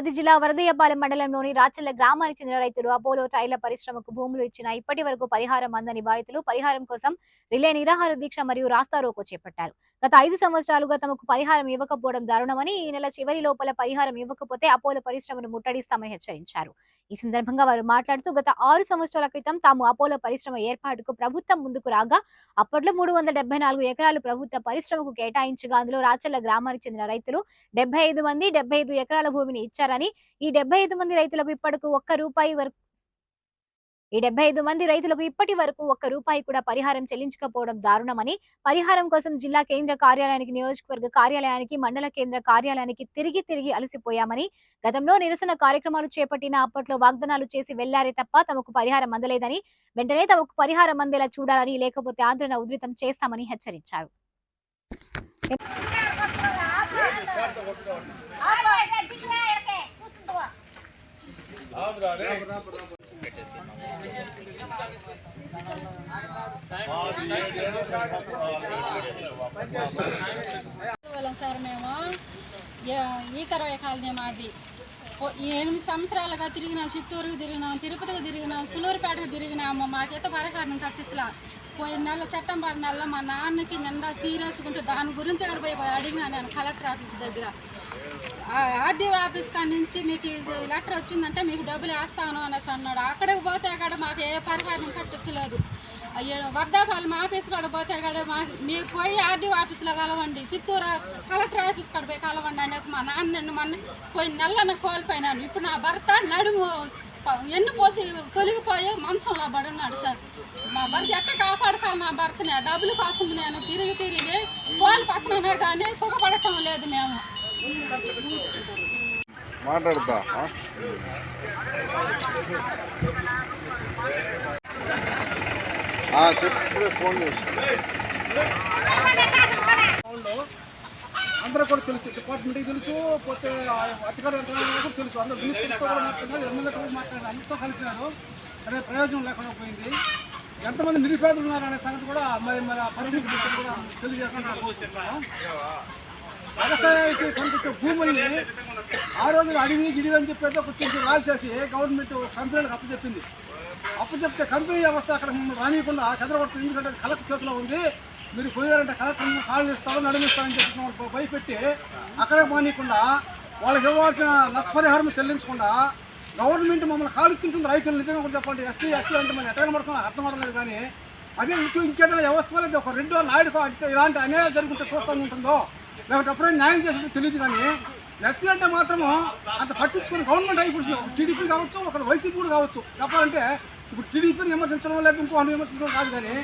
తిరుపతి జిల్లా వరదయ్యపాలెం మండలంలోని రాచల్ల గ్రామానికి చెందిన రైతులు అపోలో టైర్ల పరిశ్రమకు భూములు ఇచ్చిన ఇప్పటి వరకు పరిహారం అందని బాధితులు పరిహారం కోసం రిలే నిరాహార దీక్ష మరియు రాస్తా రోకో చేపట్టారు. గత ఐదు సంవత్సరాలుగా తమకు పరిహారం ఇవ్వకపోవడం దారుణమని ఈ నెల చివరి లోపల పరిహారం ఇవ్వకపోతే అపోలో పరిశ్రమను ముట్టడిస్తామని హెచ్చరించారు. ఈ సందర్భంగా వారు మాట్లాడుతూ గత ఆరు సంవత్సరాల క్రితం తాము అపోలో పరిశ్రమ ఏర్పాటుకు ప్రభుత్వం ముందుకు రాగా అప్పట్లో మూడు వందల డెబ్బై నాలుగు ఎకరాలు ప్రభుత్వ పరిశ్రమకు కేటాయించగా అందులో రాచల్ల గ్రామానికి చెందిన రైతులు డెబ్బై ఐదు మంది డెబ్బై ఐదు ఎకరాల భూమిని ఇచ్చారు చేశారని ఈ డెబ్బై ఐదు మంది రైతులకు ఇప్పటికు ఒక్క రూపాయి వరకు ఈ డెబ్బై ఐదు మంది రైతులకు ఇప్పటి వరకు ఒక్క రూపాయి కూడా పరిహారం చెల్లించకపోవడం దారుణమని పరిహారం కోసం జిల్లా కేంద్ర కార్యాలయానికి నియోజకవర్గ కార్యాలయానికి మండల కేంద్ర కార్యాలయానికి తిరిగి తిరిగి అలసిపోయామని గతంలో నిరసన కార్యక్రమాలు చేపట్టిన అప్పట్లో వాగ్దానాలు చేసి వెళ్ళారే తప్ప తమకు పరిహారం అందలేదని వెంటనే తమకు పరిహారం అందేలా చూడాలని లేకపోతే ఆందోళన ఉధృతం చేస్తామని హెచ్చరించారు. వాళ్ళం సార్ మేము ఈ కరవై కాలనీ మాది ఎనిమిది సంవత్సరాలుగా తిరిగినాం చిత్తూరుకు తిరిగినాం తిరుపతికి తిరిగినాం సులూరుపేటకు తిరిగినాము మాకైతే పరిహారం కట్టిస్లా పోయిన నెల సెప్టెంబర్ నెలలో మా నాన్నకి నిండా సీరియస్గా ఉంటే దాని గురించి అక్కడ పోయి అడిగినా నేను కలెక్టర్ ఆఫీస్ దగ్గర. ఆర్డీఓ ఆఫీస్ కాడ నుంచి మీకు ఇది లెటర్ వచ్చిందంటే మీకు డబ్బులు వేస్తాను అనేసి అన్నాడు. అక్కడికి పోతే అక్కడ మాకు ఏ పరిహారం కట్టించలేదు. అయ్యో వర్ధాపాలెం ఆఫీస్ కాడ పోతే కాడ మాకు మీకు పోయి ఆర్డీఓ ఆఫీస్లో కలవండి. చిత్తూరు కలెక్టర్ ఆఫీస్ కాడ పోయి కలవండి అనేసి మా నాన్న నన్ను మొన్న పోయి నెలన కోల్పోయినాను. ఇప్పుడు నా భర్త నడుము ఎన్ను పోసి తొలగిపోయి మంచంలో పడున్నాడు సార్. మా భర్త ఎట్ట కాపాడుకోవాలి నా భర్తని? డబ్బులు డబ్బుల కోసం నేను తిరిగి తిరిగి కోల్పోతున్నానే కానీ సుఖపడటం లేదు మేము. మాట్లాడతా ఆ? ఫోన్ చేసి అందరూ కూడా తెలుసు డిపార్ట్మెంట్కి తెలుసు పోతే ఆ అధికార కూడా తెలుసు. అందరూ మినిస్టర్తో కూడా మాట్లాడారు ఎమ్మెల్యేతో కూడా అందరితో కలిసినారు. అనే ప్రయోజనం లేకుండా పోయింది. ఎంతమంది నిరుపేదలు ఉన్నారనే సంగతి కూడా మరి మరి ఆ పరిస్థితి గురించి కూడా తెలియజేస్తున్నాం వ్యవసాయానికి కనిపించే భూముల్ని ఆ రోజు అడివి గిడివి అని చెప్పేది ఒక కొంచెం చేసి గవర్నమెంట్ కంపెనీలకు అప్పచెప్పింది అప్పచెప్తే కంపెనీ వ్యవస్థ అక్కడ మమ్మల్ని రానియకుండా చెదరగొడుతుంది ఎందుకంటే కలెక్టర్ చేతిలో ఉంది. మీరు పోయారంటే కలెక్టర్ మిమ్మల్ని కాళ్ళు ఇస్తారో నడిమిస్తారని చెప్పి భయపెట్టి అక్కడే మానియకుండా వాళ్ళకి ఇవ్వాల్సిన నష్టపరిహారం చెల్లించకుండా గవర్నమెంట్ మమ్మల్ని కాలుస్తుంటుంది రైతులు. నిజంగా కూడా చెప్పండి ఎస్సీ ఎస్సీ అంటే మనం ఎట్లా పడుతున్నా అర్థం అవ్వలేదు కానీ అదే ఇంకేదైనా వ్యవస్థ వల్ల ఒక రెండో నాయుడు ఇలాంటి అన్యాయాలు జరుగుతుంటే చూస్తూ ఉంటుందో? లేకపోతే అప్పుడే న్యాయం చేసినట్టు తెలియదు కానీ ఎస్సీ అంటే మాత్రము అంత పట్టించుకుని గవర్నమెంట్ అయిపోతుంది ఒక టీడీపీ కావచ్చు ఒక వైసీపీ కూడా కావచ్చు. చెప్పాలంటే ఇప్పుడు టీడీపీని విమర్శించడం లేదు ఇంకో విమర్శించడం కాదు కానీ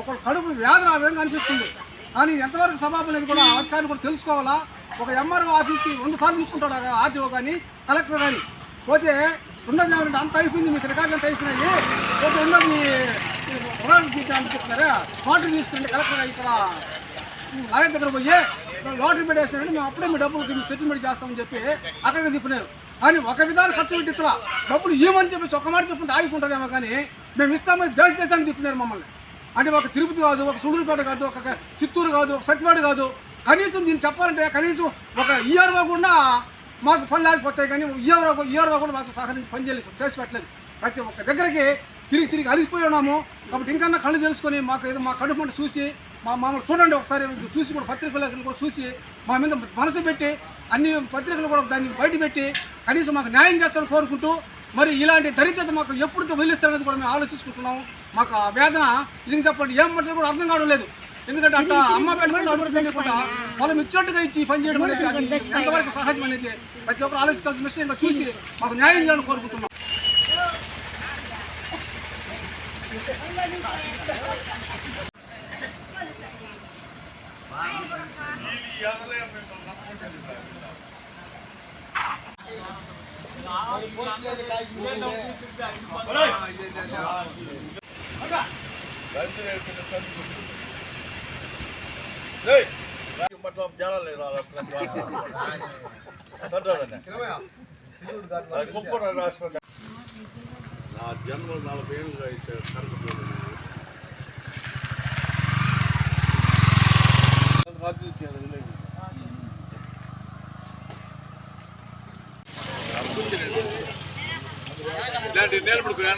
ఒక కడుపు వ్యాధి ఆ విధంగా అనిపిస్తుంది. కానీ ఎంతవరకు సభాపం అనేది కూడా అధికారులు కూడా తెలుసుకోవాలా? ఒక ఎంఆర్ఓ ఆఫీస్కి వంద సార్లు తీసుకుంటాడు ఆర్టీఓ కానీ కలెక్టర్ కానీ పోతే ఉన్నది ఏమంటే అంత అయిపోయింది మీకు రికార్డు అంత అయిపోయినాయి. పోతే ఉన్నది రుణాలు తీర్చాలని చెప్తున్నారా? వాటర్ తీసుకుంటే కలెక్టర్ ఇక్కడ. లాయర్ దగ్గర పోయి లాటరీ పెట్టేస్తానండి మేము అప్పుడే మీ డబ్బులు సెటిల్మెంట్ చేస్తామని చెప్పి అక్కడికి తిప్పినారు. కానీ ఒక విధానం ఖర్చు పెట్టించరా డబ్బులు ఏమని చెప్పి ఒక మాట చెప్పుకుంటే ఆగిపోంటారేమో కానీ మేము ఇస్తామని దేశ దేశానికి తిప్పినారు మమ్మల్ని. అంటే ఒక తిరుపతి కాదు ఒక సుడూరుపేట కాదు ఒక చిత్తూరు కాదు ఒక సత్యవాడు కాదు. కనీసం దీన్ని చెప్పాలంటే కనీసం ఒక ఇయర్వా కూడా మాకు పని లేకపోతాయి కానీ ఇయర్వా ఇయర్వా కూడా మాకు సహకరించి పని చేయలేదు చేసి పెట్టలేదు. ప్రతి ఒక్క దగ్గరికి తిరిగి తిరిగి అలిసిపోయి ఉన్నాము కాబట్టి ఇంకన్నా కళ్ళు తెలుసుకొని మాకు ఏదో మా కడుపు మంట చూసి మా మమ్మల్ని చూడండి ఒకసారి చూసి కూడా పత్రికలు కూడా చూసి మా మీద మనసు పెట్టి అన్ని పత్రికలు కూడా దాన్ని బయట పెట్టి కనీసం మాకు న్యాయం చేస్తారని కోరుకుంటూ మరి ఇలాంటి దరిద్రత మాకు ఎప్పుడు వదిలిస్తారనేది కూడా మేము ఆలోచించుకుంటున్నాం. మాకు ఆ వేదన ఇది చెప్పండి ఏం మాట్లాడి కూడా అర్థం కావడం లేదు. ఎందుకంటే అంట అమ్మ పెట్టుకుంటే అడుగు తినకుండా వాళ్ళం ఇచ్చినట్టుగా ఇచ్చి పని చేయడం అనేది ఎంతవరకు సహజం అనేది ప్రతి ఒక్కరు ఆలోచించాల్సిన విషయంగా చూసి మాకు న్యాయం చేయాలని కోరుకుంటున్నాం. मतलब ज्यादा ले रहा है నా జన్మ నలభై ఏళ్ళుగా అయితే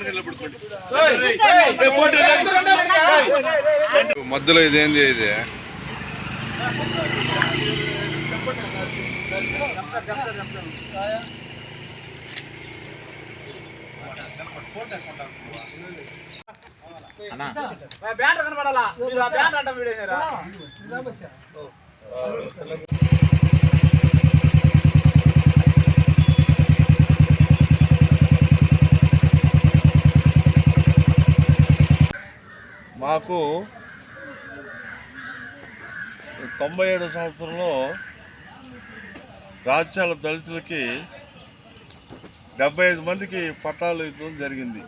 నిలబడుకోండి మధ్యలో ఇది? బ్యానర్ కనబడాలా అంటే వీడేసారా మాకు తొంభై ఏడు సంవత్సరంలో రాజ్యాల దళితులకి డెబ్బై ఐదు మందికి పట్టాలు ఇవ్వడం జరిగింది.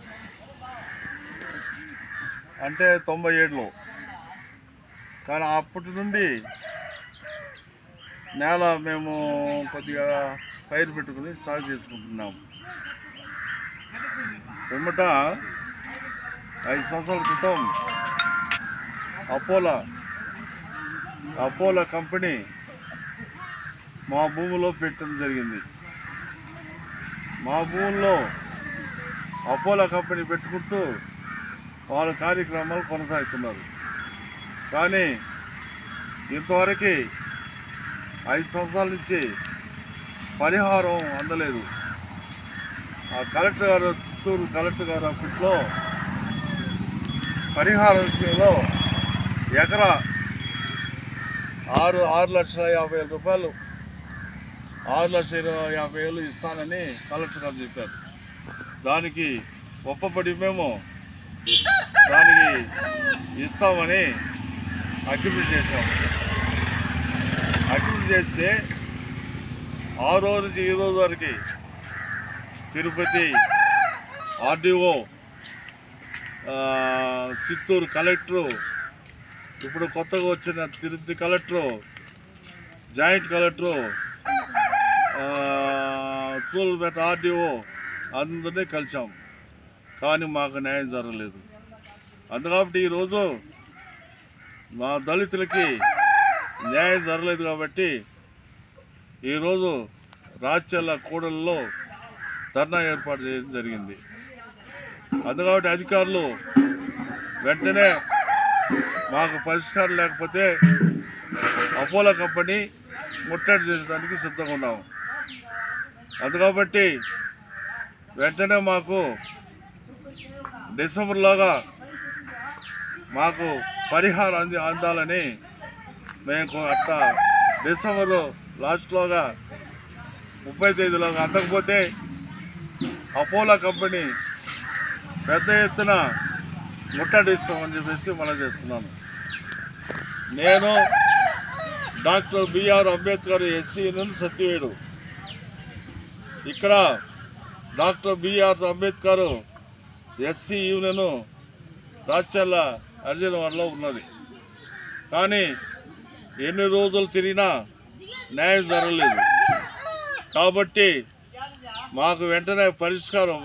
అంటే తొంభై ఏడులో. కానీ అప్పటి నుండి నేల మేము కొద్దిగా పైరు పెట్టుకుని సాగు చేసుకుంటున్నాము. పిమ్మట ఐదు సంవత్సరాల క్రితం అపోలో అపోలో కంపెనీ మా భూమిలో పెట్టడం జరిగింది. మా భూముల్లో అపోలో కంపెనీ పెట్టుకుంటూ వాళ్ళ కార్యక్రమాలు కొనసాగుతున్నారు. కానీ ఇంతవరకు ఐదు సంవత్సరాల నుంచి పరిహారం అందలేదు. ఆ కలెక్టర్ గారు చిత్తూరు కలెక్టర్ గారు అప్పట్లో పరిహారం విషయంలో ఎకరా ఆరు ఆరు లక్షల యాభై వేల రూపాయలు ఆరు లక్షల ఇరవై యాభై వేలు ఇస్తానని కలెక్టర్ గారు చెప్పారు. దానికి ఒప్పబడి మేము దానికి ఇస్తామని అగ్రిమెంట్ చేశాము అగ్రిమెంట్ చేస్తే ఆ రోజు నుంచి ఈ రోజు వరకు తిరుపతి ఆర్డీఓ చిత్తూరు కలెక్టరు ఇప్పుడు కొత్తగా వచ్చిన తిరుపతి కలెక్టరు జాయింట్ కలెక్టరు ఆ, ఆర్డీఓ అందరినీ కలిసాం కానీ మాకు న్యాయం జరగలేదు. అందుకాబట్టి ఈరోజు మా దళితులకి న్యాయం జరగలేదు కాబట్టి ఈరోజు రాజ్యాల కూడల్లో ధర్నా ఏర్పాటు చేయడం జరిగింది. అందుకాబట్టి అధికారులు వెంటనే మాకు పరిష్కారం లేకపోతే అపోలో కంపెనీ ముట్టడి చేయడానికి సిద్ధంగా ఉన్నాము. అందుకాబట్టి వెంటనే మాకు డిసెంబర్లోగా మాకు పరిహారం అంది అందాలని మేము అట్లా డిసెంబర్ లాస్ట్లోగా ముప్పై తేదీలోగా అందకపోతే అపోలో కంపెనీ పెద్ద ఎత్తున ముట్టడిస్తామని చెప్పేసి మనం చేస్తున్నాను నేను డాక్టర్ బిఆర్ అంబేద్కర్ ఎస్సీ నుండి సత్యవేడు. ఇక్కడ doctor BR Ambedkar SC union Racharla అర్జునవాడలో ఉన్నది. కానీ ఎన్ని రోజులు తిరిగినా న్యాయం జరగలేదు. కాబట్టి మాకు వెంటనే పరిష్కారం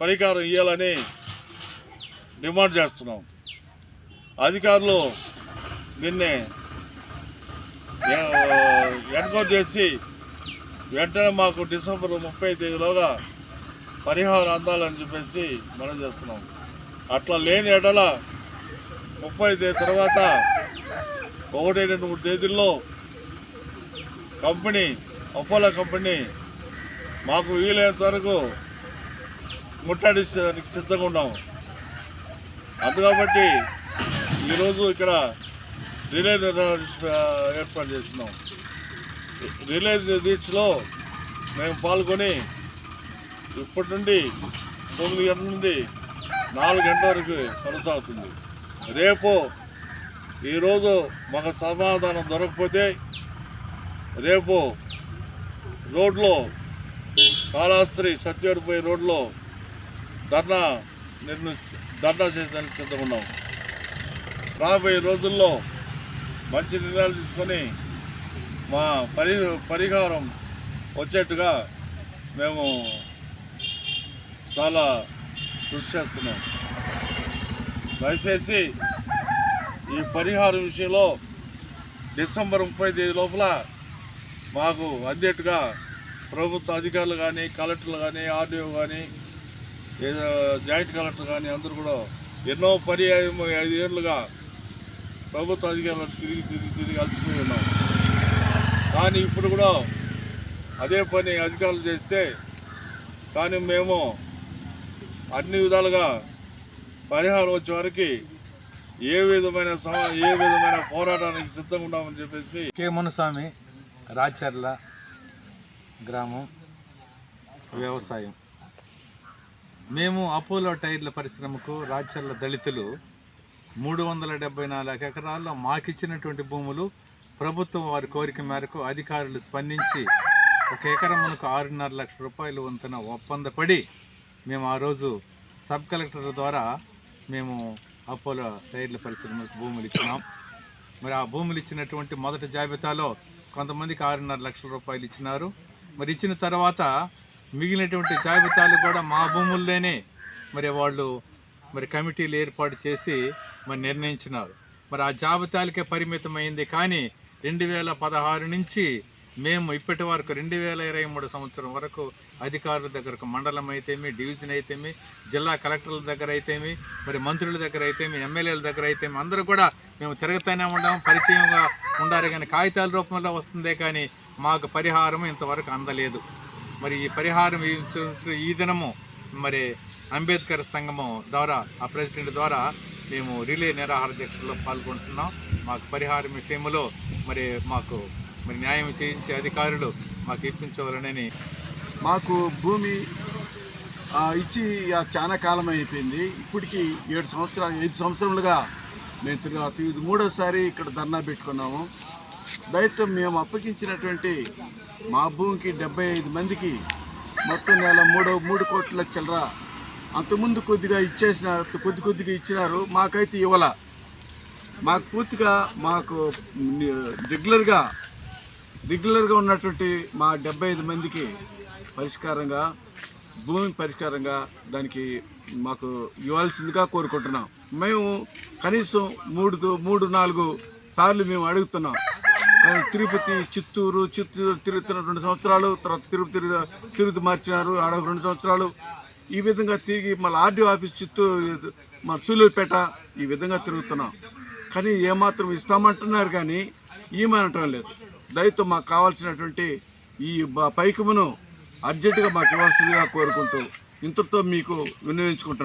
పరిహారం ఇవ్వాలని డిమాండ్ చేస్తున్నాం. అధికారులు దీన్ని ఎన్కౌంట్ చేసి వెంటనే మాకు డిసెంబర్ ముప్పై తేదీలోగా పరిహారం అందాలని చెప్పేసి మనం చేస్తున్నాం. అట్లా లేని ఎడల ముప్పై తేదీ తర్వాత ఒకటి రెండు మూడు తేదీల్లో కంపెనీ అపోలో కంపెనీ మాకు వీలైనంత వరకు ముట్టడిస్తానికి సిద్ధంగా ఉన్నాము అందు కాబట్టి ఈరోజు ఇక్కడ రిలే ఏర్పాటు చేస్తున్నాం. రిలే దీక్షలో మేము పాల్గొని ఇప్పటి నుండి తొమ్మిది గంటల నుండి నాలుగు గంటల వరకు కొనసాగుతుంది. రేపు ఈరోజు మాకు సమాధానం దొరకకపోతే రేపు రోడ్లో కాళాస్త్రి సత్యడిపోయే రోడ్లో ధర్నా నిర్మిస్తూ ధర్నా చేయడానికి సిద్ధంగా ఉన్నాం. రాబోయే రోజుల్లో మంచి నిర్ణయాలు తీసుకొని మా పరి పరిహారం వచ్చేట్టుగా మేము చాలా కృషి చేస్తున్నాం. దయచేసి ఈ పరిహారం విషయంలో డిసెంబర్ ముప్పై తేదీ లోపల మాకు అందేట్టుగా ప్రభుత్వ అధికారులు కానీ కలెక్టర్లు కానీ ఆర్డీఓ కానీ ఏదో జాయింట్ కలెక్టర్ కానీ అందరూ కూడా ఎన్నో పర్యాయం ఐదు ఏళ్ళుగా ప్రభుత్వ అధికారులు తిరిగి తిరిగి తిరిగి అలసిపోయి ఉన్నాం. కానీ ఇప్పుడు కూడా అదే పని అధికారులు చేస్తే కానీ మేము అన్ని విధాలుగా పరిహారం వచ్చే వరకు ఏ విధమైన ఏ విధమైన పోరాటానికి సిద్ధంగా ఉన్నామని చెప్పేసి కే మునుస్వామి రాచర్ల గ్రామం వ్యవసాయం. మేము అపోలో టైర్ల పరిశ్రమకు రాచర్ల దళితులు మూడు వందల డెబ్బై నాలుగు ఎకరాల్లో మాకిచ్చినటువంటి భూములు ప్రభుత్వం వారి కోరిక మేరకు అధికారులు స్పందించి ఒక ఎకరమునకు ఆరున్నర లక్షల రూపాయలు వంతున ఒప్పందపడి మేము ఆ రోజు సబ్ కలెక్టర్ ద్వారా మేము అపోలో టైర్ల పరిశ్రమలకు భూములు ఇచ్చినాం. మరి ఆ భూములు ఇచ్చినటువంటి మొదటి జాబితాలో కొంతమందికి ఆరున్నర లక్షల రూపాయలు ఇచ్చినారు. మరి ఇచ్చిన తర్వాత మిగిలినటువంటి జాబితాలు కూడా మా భూముల్లోనే మరి వాళ్ళు మరి కమిటీలు ఏర్పాటు చేసి మరి నిర్ణయించినారు. మరి ఆ జాబితాలకే పరిమితమైంది కానీ రెండు వేల పదహారు నుంచి మేము ఇప్పటి వరకు రెండు వేల ఇరవై మూడు సంవత్సరం వరకు అధికారుల దగ్గరకు మండలం అయితేమి డివిజన్ అయితేమి జిల్లా కలెక్టర్ల దగ్గర అయితేమి మరి మంత్రుల దగ్గర అయితేమి ఎమ్మెల్యేల దగ్గర అయితేమి అందరూ కూడా మేము తిరుగుతూనే ఉండాం పరిచయంగా ఉండాలి కానీ కాగితాల రూపంలో వస్తుందే కానీ మాకు పరిహారం ఇంతవరకు అందలేదు. మరి ఈ పరిహారం ఈ దినము మరి అంబేద్కర్ సంఘము ద్వారా ఆ ప్రెసిడెంట్ ద్వారా మేము రిలే నిరాహార దీక్షలో పాల్గొంటున్నాం. మాకు పరిహారం విషయంలో మరి మాకు మరి న్యాయం చేయించే అధికారులు మాకు ఇప్పించవాలని మాకు భూమి ఇచ్చి చాలా కాలం అయిపోయింది. ఇప్పటికి ఏడు సంవత్సరాలు ఐదు సంవత్సరాలుగా మేము తిరిగి ఇది మూడోసారి ఇక్కడ ధర్నా పెట్టుకున్నాము. దయతో మేము అప్పగించినటువంటి మా భూమికి డెబ్బై ఐదు మందికి మొత్తం నెల మూడు మూడు కోట్ల చిల్లర అంతకుముందు కొద్దిగా ఇచ్చేసిన కొద్ది కొద్దిగా ఇచ్చినారు మాకైతే ఇవ్వాల. మాకు పూర్తిగా మాకు రెగ్యులర్గా రెగ్యులర్గా ఉన్నటువంటి మా డెబ్బై ఐదు మందికి పరిష్కారంగా భూమి పరిష్కారంగా దానికి మాకు ఇవ్వాల్సిందిగా కోరుకుంటున్నాం. మేము కనీసం మూడు మూడు నాలుగు సార్లు మేము అడుగుతున్నాం. తిరుపతి చిత్తూరు చిత్తూరు తిరుగుతున్న రెండు సంవత్సరాలు తర్వాత తిరుపతి తిరుగు తిరుపతి మార్చినారు ఆడ రెండు సంవత్సరాలు. ఈ విధంగా తిరిగి మళ్ళీ ఆర్డీఓ ఆఫీస్ చిత్తూరు మన సూలూరుపేట ఈ విధంగా తిరుగుతున్నాం. కానీ ఏమాత్రం ఇస్తామంటున్నారు కానీ ఏమనటం లేదు. దయతో మాకు కావాల్సినటువంటి ఈ పైకమును అర్జెంటుగా మాకు ఇవ్వాల్సిందిగా కోరుకుంటూ ఇంతతో మీకు వినియోగించుకుంటున్నాను.